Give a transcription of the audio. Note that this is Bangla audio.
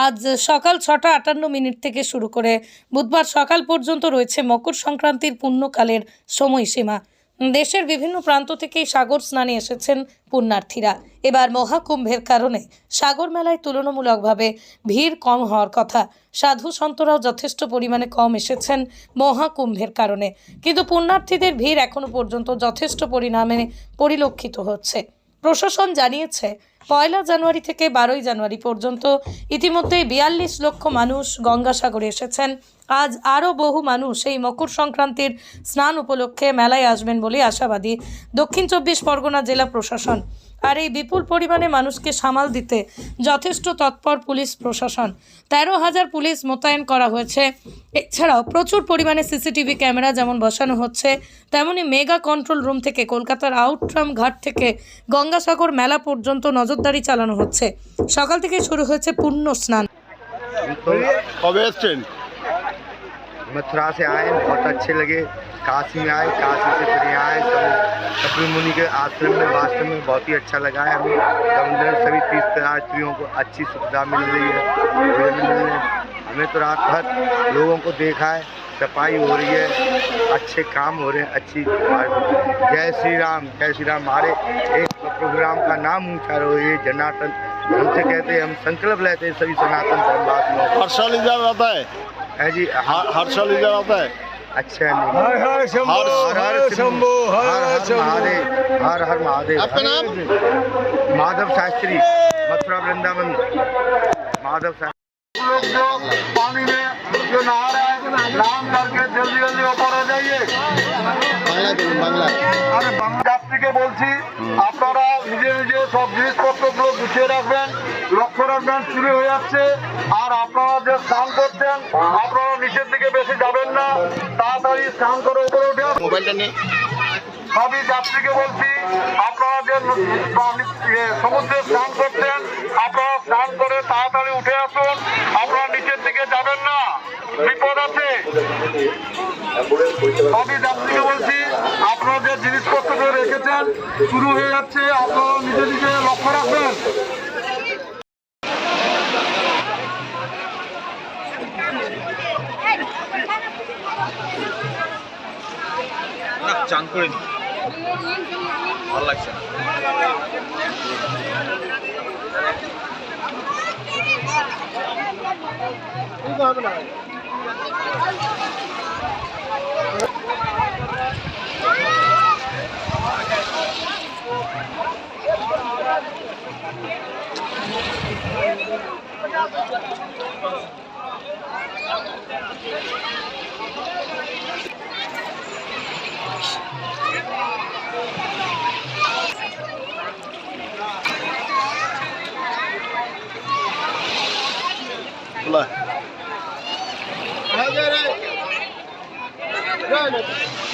আজ সকাল ছটা আটান্ন মিনিট থেকে শুরু করে বুধবার সকাল পর্যন্ত রয়েছে মকর সংক্রান্তির পুণ্যকালের সময়সীমা। দেশের বিভিন্ন প্রান্ত থেকেই সাগর স্নানে এসেছেন পুণ্যার্থীরা। এবার মহাকুম্ভের কারণে সাগর মেলায় তুলনামূলকভাবে ভিড় কম হওয়ার কথা। সাধু সন্তরাও যথেষ্ট পরিমাণে কম এসেছেন মহাকুম্ভের কারণে। কিন্তু পুণ্যার্থীদের ভিড় এখনও পর্যন্ত যথেষ্ট পরিণামে পরিলক্ষিত হচ্ছে। প্রশাসন জানিয়েছে পয়লা জানুয়ারি থেকে বারোই জানুয়ারি পর্যন্ত ইতিমধ্যেই বিয়াল্লিশ লক্ষ মানুষ গঙ্গাসাগরে এসেছেন। আজ আরও বহু মানুষ এই মকর সংক্রান্তির স্নান উপলক্ষে মেলায় আসবেন বলে আশাবাদী দক্ষিণ চব্বিশ পরগনা জেলা প্রশাসন। আর এই বিপুল পরিমাণে মানুষকে সামাল দিতে যথেষ্ট তৎপর পুলিশ প্রশাসন। তেরো হাজার পুলিশ মোতায়েন করা হয়েছে। এছাড়াও প্রচুর পরিমাণে সিসিটিভি ক্যামেরা যেমন বসানো হচ্ছে, তেমনি মেগা কন্ট্রোল রুম থেকে কলকাতার আউটরাম ঘাট থেকে গঙ্গাসাগর মেলা পর্যন্ত নজরদারি চালানো হচ্ছে সকাল থেকে শুরু হয়েছে পূর্ণ স্নান तो কবে এসছেন मथुरा से आए बहुत अच्छे लगे काशी में आए काशी से फिर यहाँ आए सब कपिल मुनि के आश्रम में वास्तव में बहुत ही अच्छा लगा है हमें समुद्र में सभी तीर्थयात्रियों को अच्छी सुविधा मिल रही है भोजन मिल रहे हैं हमें तो रात भर लोगों को देखा है सफाई हो रही है अच्छे काम हो रहे हैं अच्छी जय श्री राम जय श्री राम। हमारे एक प्रोग्राम का नाम ऊँचा रहो ये जनार्दन। हमसे कहते हैं हम संकल्प लेते हैं सभी सनातन धर्मवासियों हर साल इधर आता है। है जी? हर हर साल इधर आता है। अच्छा नहीं हर हर शंभो हर- हर शंभो हर हर हर महादेव हर हर महादेव। आपका नाम? माधव शास्त्री मथुरा वृंदावन। माधव शास्त्री। लोग जो पानी में जो नहा रहे हैं নাম জলদি জলদি আমি বাংলা বলছি আপনারা নিজে নিজে সব জিনিসপত্রগুলো গুছিয়ে রাখবেন লক্ষ্য রাখবেন চুরি হয়ে যাচ্ছে। আর আপনারা যে স্নান করছেন আপনারা নিচের দিকে বেশি যাবেন না তাড়াতাড়ি স্নান করে উপরে উঠে মোবাইলটা সবই যাত্রীকে বলছি আপনারা যে সমুদ্রে স্নান করছেন আপনারা স্নান করে তাড়াতাড়ি উঠে আসুন। সবই যাত্রীকে বলছি আপনারা যে জিনিসপত্রগুলো রেখেছেন শুরু হয়ে যাচ্ছে আপনারা নিজে নিজে লক্ষ্য রাখবেন। চান করে নি। ভালো লাগছে না। Blood.